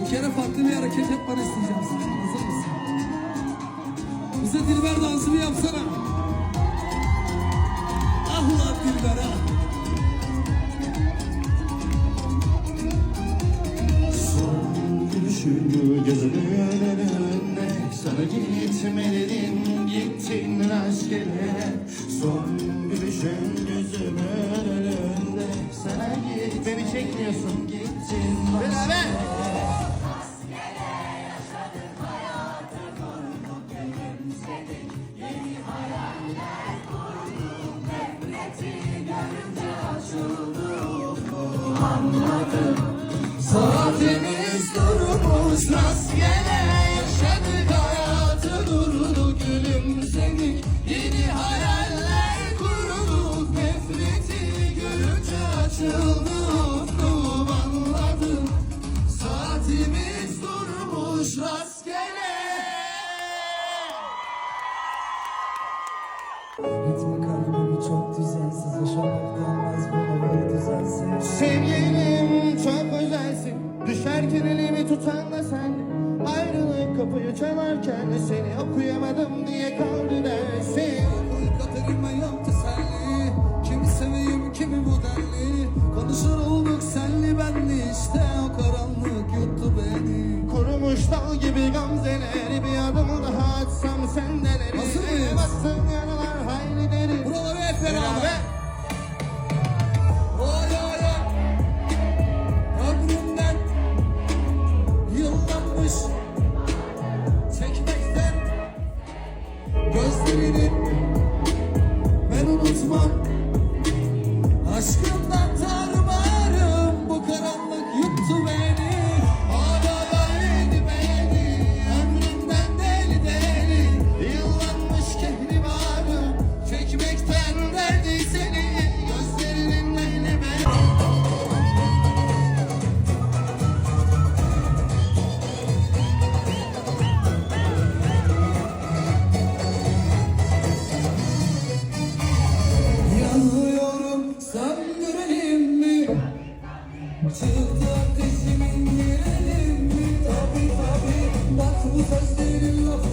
Bir kere farklı bir hareket yapmanı isteyeceğim. Mısın? Bize Dilber dansı yapsana. Ah ulan Dilber ah. Son gülüşünü gözümün önünde Sana gitme dedim gittin rastgele Son çekmiyorsun. Beraber Saatimiz durmuş rastgele Çok düzensiz. Düzensiz. Sevgilim çok özelsin. Düşerken elimi tutan da sen. Ayrılık kapıyı çalarken Seni okuyamadım diye kaldı dersin. Kaderime yok teselli Kimi seveyim kimi modelli Konuşur olduk senli benli işte o karanlık yuttu beni. Kurumuş dal gibi gamzeleri Bir adım daha atsam senden eri Hazır mıyız? Ben Tabii tabii. Bak bu sözlerin lafı